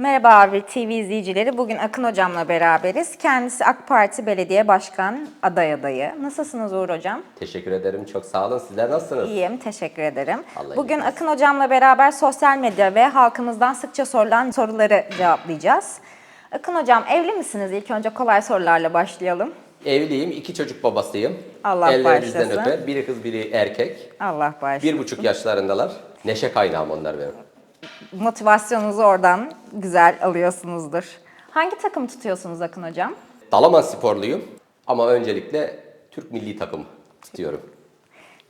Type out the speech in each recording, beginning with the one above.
Merhaba abi TV izleyicileri. Bugün Akın hocamla beraberiz. Kendisi AK Parti Belediye Başkan aday adayı. Nasılsınız Uğur hocam? Teşekkür ederim. Çok sağ olun. Sizler nasılsınız? İyiyim, teşekkür ederim. Allah Bugün Akın hocamla beraber sosyal medya ve halkımızdan sıkça sorulan soruları cevaplayacağız. Akın hocam evli misiniz? İlk önce kolay sorularla başlayalım. Evliyim. iki çocuk babasıyım. Allah Ellerinizden bağışlasın. öper. Biri kız, biri erkek. Allah bağışlasın. Bir buçuk yaşlarındalar. Neşe kaynağım onlar benim. Motivasyonunuzu oradan güzel alıyorsunuzdur. Hangi takım tutuyorsunuz Akın hocam? Dalaman sporluyum. Ama öncelikle Türk milli takımı tutuyorum.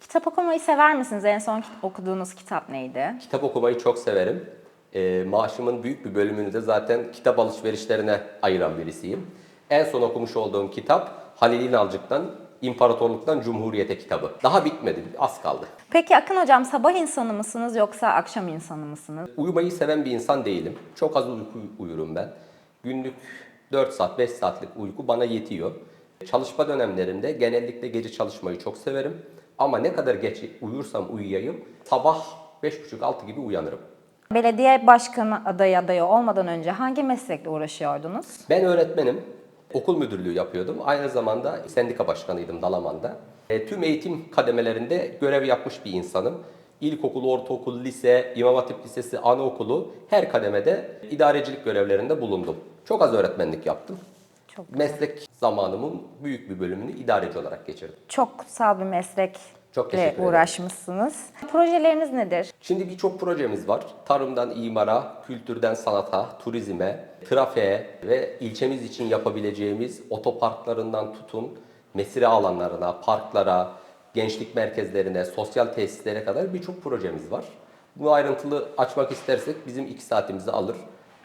Kitap okumayı sever misiniz? En son okuduğunuz kitap neydi? Kitap okumayı çok severim. Ee, maaşımın büyük bir bölümünü de zaten kitap alışverişlerine ayıran birisiyim. En son okumuş olduğum kitap Halil İnalcık'tan İmparatorluktan Cumhuriyete kitabı. Daha bitmedi. Az kaldı. Peki Akın hocam sabah insanı mısınız yoksa akşam insanı mısınız? Uyumayı seven bir insan değilim. Çok az uyku uyurum ben. Günlük 4 saat, 5 saatlik uyku bana yetiyor. Çalışma dönemlerimde genellikle gece çalışmayı çok severim. Ama ne kadar geç uyursam uyuyayım, sabah 5.30-6 gibi uyanırım. Belediye başkanı adayı adayı olmadan önce hangi meslekle uğraşıyordunuz? Ben öğretmenim. Okul müdürlüğü yapıyordum. Aynı zamanda sendika başkanıydım Dalaman'da. E, tüm eğitim kademelerinde görev yapmış bir insanım. İlkokul, ortaokul, lise, İmam Hatip Lisesi, anaokulu her kademede idarecilik görevlerinde bulundum. Çok az öğretmenlik yaptım. Çok Meslek zamanımın büyük bir bölümünü idareci olarak geçirdim. Çok kutsal bir meslekle Çok teşekkür ederim. uğraşmışsınız. Projeleriniz nedir? Şimdi birçok projemiz var. Tarımdan imara, kültürden sanata, turizme, trafiğe ve ilçemiz için yapabileceğimiz otoparklarından tutun, mesire alanlarına, parklara, gençlik merkezlerine, sosyal tesislere kadar birçok projemiz var. Bunu ayrıntılı açmak istersek bizim iki saatimizi alır.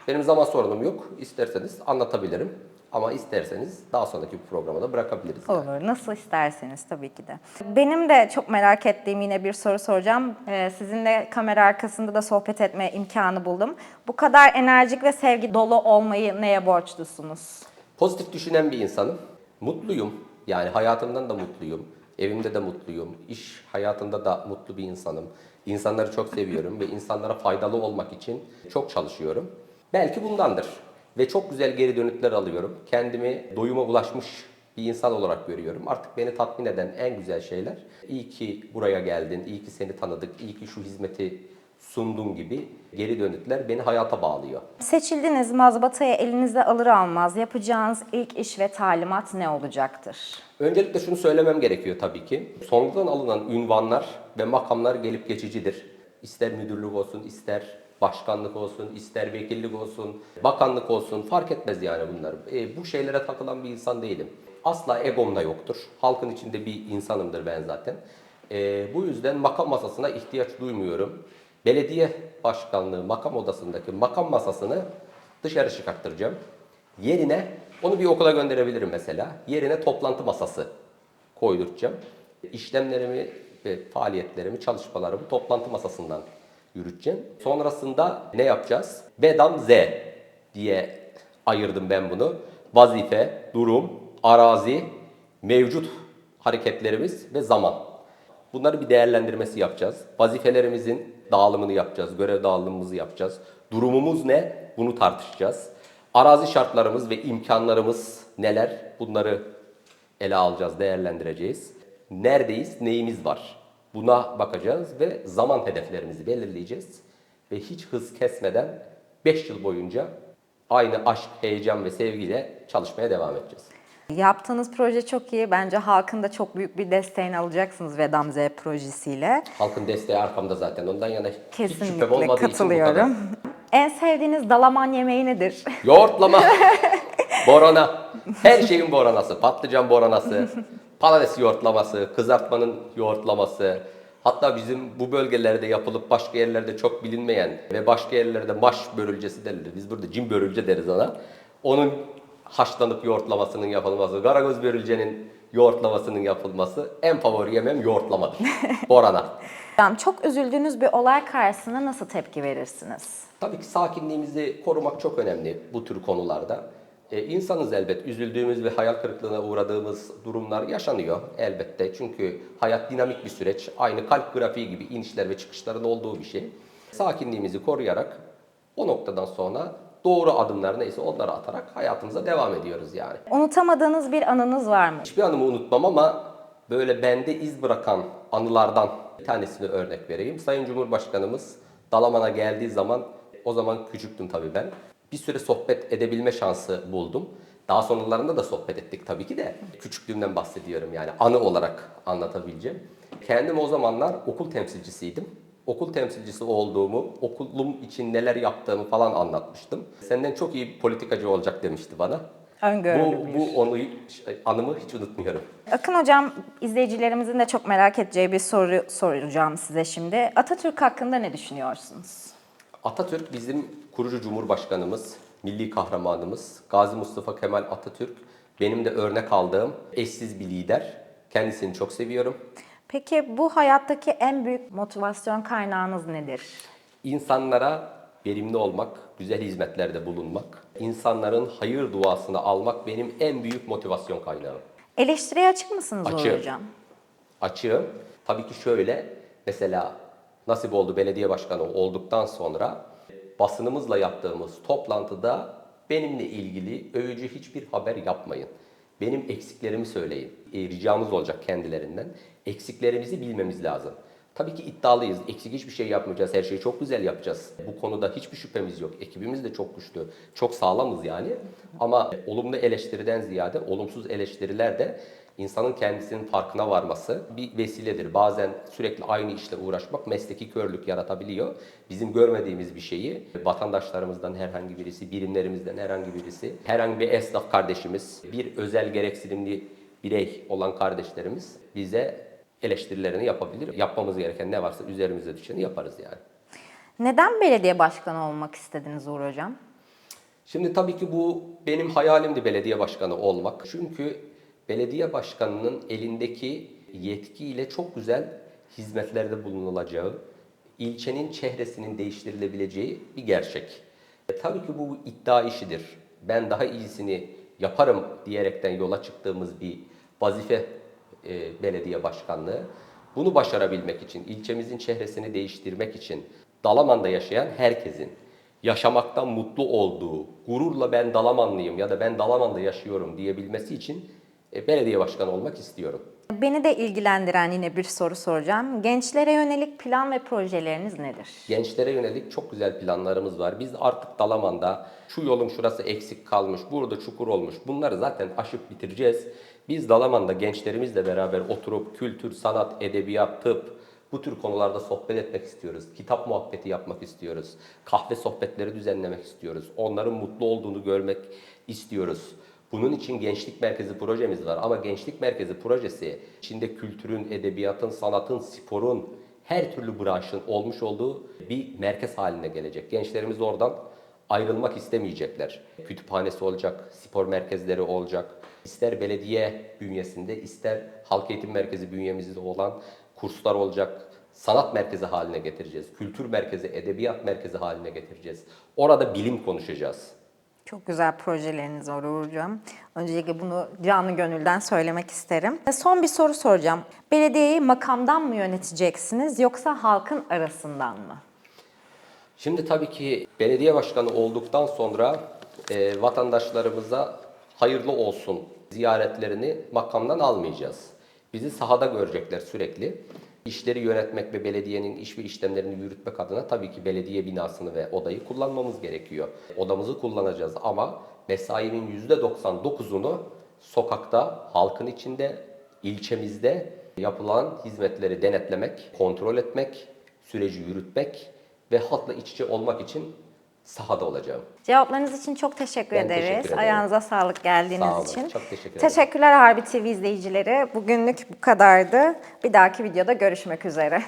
Benim zaman sorunum yok. İsterseniz anlatabilirim. Ama isterseniz daha sonraki bir programa da bırakabiliriz. Olur, nasıl isterseniz tabii ki de. Benim de çok merak ettiğim yine bir soru soracağım. Ee, sizinle kamera arkasında da sohbet etme imkanı buldum. Bu kadar enerjik ve sevgi dolu olmayı neye borçlusunuz? Pozitif düşünen bir insanım. Mutluyum. Yani hayatımdan da mutluyum. Evimde de mutluyum. İş hayatında da mutlu bir insanım. İnsanları çok seviyorum ve insanlara faydalı olmak için çok çalışıyorum. Belki bundandır. Ve çok güzel geri dönütler alıyorum. Kendimi doyuma ulaşmış bir insan olarak görüyorum. Artık beni tatmin eden en güzel şeyler. İyi ki buraya geldin, iyi ki seni tanıdık, iyi ki şu hizmeti sundun gibi geri dönütler beni hayata bağlıyor. Seçildiniz mazbatayı elinizde alır almaz yapacağınız ilk iş ve talimat ne olacaktır? Öncelikle şunu söylemem gerekiyor tabii ki. Sonradan alınan ünvanlar ve makamlar gelip geçicidir. İster müdürlük olsun, ister başkanlık olsun, ister vekillik olsun, bakanlık olsun fark etmez yani bunlar. E, bu şeylere takılan bir insan değilim. Asla egom da yoktur. Halkın içinde bir insanımdır ben zaten. E, bu yüzden makam masasına ihtiyaç duymuyorum. Belediye başkanlığı makam odasındaki makam masasını dışarı çıkarttıracağım. Yerine onu bir okula gönderebilirim mesela. Yerine toplantı masası koyduracağım. İşlemlerimi ve faaliyetlerimi, çalışmalarımı toplantı masasından yürüteceğim. Sonrasında ne yapacağız? Bedam Z diye ayırdım ben bunu. Vazife, durum, arazi, mevcut hareketlerimiz ve zaman. Bunları bir değerlendirmesi yapacağız. Vazifelerimizin dağılımını yapacağız, görev dağılımımızı yapacağız. Durumumuz ne? Bunu tartışacağız. Arazi şartlarımız ve imkanlarımız neler? Bunları ele alacağız, değerlendireceğiz. Neredeyiz, neyimiz var? Buna bakacağız ve zaman hedeflerimizi belirleyeceğiz. Ve hiç hız kesmeden 5 yıl boyunca aynı aşk, heyecan ve sevgiyle çalışmaya devam edeceğiz. Yaptığınız proje çok iyi. Bence halkın da çok büyük bir desteğini alacaksınız Vedam Z projesiyle. Halkın desteği arkamda zaten. Ondan yana hiç şüphem Kesinlikle olmadığı için bu kadar. katılıyorum. En sevdiğiniz dalaman yemeği nedir? Yoğurtlama, borana, her şeyin boranası, patlıcan boranası, patates yoğurtlaması, kızartmanın yoğurtlaması, hatta bizim bu bölgelerde yapılıp başka yerlerde çok bilinmeyen ve başka yerlerde maş börülcesi denilir. Biz burada cin börülce deriz ona. Onun haşlanıp yoğurtlamasının yapılması, karagöz börülcenin yoğurtlamasının yapılması en favori yemem yoğurtlamadır. Borana. Çok üzüldüğünüz bir olay karşısında nasıl tepki verirsiniz? Tabii ki sakinliğimizi korumak çok önemli bu tür konularda. Ee, insanız elbet. Üzüldüğümüz ve hayal kırıklığına uğradığımız durumlar yaşanıyor elbette. Çünkü hayat dinamik bir süreç. Aynı kalp grafiği gibi inişler ve çıkışların olduğu bir şey. Sakinliğimizi koruyarak o noktadan sonra doğru adımlar neyse onları atarak hayatımıza devam ediyoruz yani. Unutamadığınız bir anınız var mı? Hiçbir anımı unutmam ama böyle bende iz bırakan anılardan bir tanesini örnek vereyim. Sayın Cumhurbaşkanımız Dalaman'a geldiği zaman, o zaman küçüktüm tabii ben. Bir süre sohbet edebilme şansı buldum. Daha sonralarında da sohbet ettik tabii ki de. Küçüklüğümden bahsediyorum yani anı olarak anlatabileceğim. Kendim o zamanlar okul temsilcisiydim. Okul temsilcisi olduğumu, okulum için neler yaptığımı falan anlatmıştım. Senden çok iyi bir politikacı olacak demişti bana. Bu, bu onu, anımı hiç unutmuyorum. Akın Hocam, izleyicilerimizin de çok merak edeceği bir soru soracağım size şimdi. Atatürk hakkında ne düşünüyorsunuz? Atatürk bizim kurucu cumhurbaşkanımız, milli kahramanımız. Gazi Mustafa Kemal Atatürk benim de örnek aldığım eşsiz bir lider. Kendisini çok seviyorum. Peki bu hayattaki en büyük motivasyon kaynağınız nedir? İnsanlara verimli olmak, güzel hizmetlerde bulunmak, insanların hayır duasını almak benim en büyük motivasyon kaynağım. Eleştiriye açık mısınız Açığım. Hocam? Açığım. Tabii ki şöyle, mesela nasip oldu belediye başkanı olduktan sonra basınımızla yaptığımız toplantıda benimle ilgili övücü hiçbir haber yapmayın. Benim eksiklerimi söyleyin. E, ricamız olacak kendilerinden. Eksiklerimizi bilmemiz lazım. Tabii ki iddialıyız. Eksik hiçbir şey yapmayacağız. Her şeyi çok güzel yapacağız. Bu konuda hiçbir şüphemiz yok. Ekibimiz de çok güçlü. Çok sağlamız yani. Ama olumlu eleştiriden ziyade olumsuz eleştiriler de insanın kendisinin farkına varması bir vesiledir. Bazen sürekli aynı işle uğraşmak mesleki körlük yaratabiliyor. Bizim görmediğimiz bir şeyi vatandaşlarımızdan herhangi birisi, birimlerimizden herhangi birisi, herhangi bir esnaf kardeşimiz, bir özel gereksinimli birey olan kardeşlerimiz bize eleştirilerini yapabilir. Yapmamız gereken ne varsa üzerimize düşeni yaparız yani. Neden belediye başkanı olmak istediniz Uğur Hocam? Şimdi tabii ki bu benim hayalimdi belediye başkanı olmak. Çünkü belediye başkanının elindeki yetkiyle çok güzel hizmetlerde bulunulacağı, ilçenin çehresinin değiştirilebileceği bir gerçek. E, tabii ki bu iddia işidir. Ben daha iyisini yaparım diyerekten yola çıktığımız bir vazife e, belediye başkanlığı. Bunu başarabilmek için, ilçemizin çehresini değiştirmek için Dalaman'da yaşayan herkesin yaşamaktan mutlu olduğu, gururla ben Dalamanlıyım ya da ben Dalaman'da yaşıyorum diyebilmesi için belediye başkanı olmak istiyorum. Beni de ilgilendiren yine bir soru soracağım. Gençlere yönelik plan ve projeleriniz nedir? Gençlere yönelik çok güzel planlarımız var. Biz artık Dalaman'da şu yolun şurası eksik kalmış, burada çukur olmuş. Bunları zaten aşıp bitireceğiz. Biz Dalaman'da gençlerimizle beraber oturup kültür, sanat, edebiyat, tıp bu tür konularda sohbet etmek istiyoruz. Kitap muhabbeti yapmak istiyoruz. Kahve sohbetleri düzenlemek istiyoruz. Onların mutlu olduğunu görmek istiyoruz. Bunun için gençlik merkezi projemiz var ama gençlik merkezi projesi içinde kültürün, edebiyatın, sanatın, sporun her türlü branşın olmuş olduğu bir merkez haline gelecek. Gençlerimiz oradan ayrılmak istemeyecekler. Kütüphanesi olacak, spor merkezleri olacak. İster belediye bünyesinde, ister halk eğitim merkezi bünyemizde olan kurslar olacak. Sanat merkezi haline getireceğiz. Kültür merkezi, edebiyat merkezi haline getireceğiz. Orada bilim konuşacağız. Çok güzel projeleriniz var Uğur'cum. Öncelikle bunu canı gönülden söylemek isterim. Son bir soru soracağım. Belediyeyi makamdan mı yöneteceksiniz yoksa halkın arasından mı? Şimdi tabii ki belediye başkanı olduktan sonra e, vatandaşlarımıza hayırlı olsun ziyaretlerini makamdan almayacağız. Bizi sahada görecekler sürekli. İşleri yönetmek ve belediyenin iş ve işlemlerini yürütmek adına tabii ki belediye binasını ve odayı kullanmamız gerekiyor. Odamızı kullanacağız ama mesainin %99'unu sokakta, halkın içinde, ilçemizde yapılan hizmetleri denetlemek, kontrol etmek, süreci yürütmek ve halkla iç içe olmak için sahada olacağım. Cevaplarınız için çok teşekkür Ben ederiz. teşekkür ederim. Ayağınıza sağlık geldiğiniz Sağ olun, için. çok teşekkür ederim. Teşekkürler Harbi TV izleyicileri. Bugünlük bu kadardı. Bir dahaki videoda görüşmek üzere.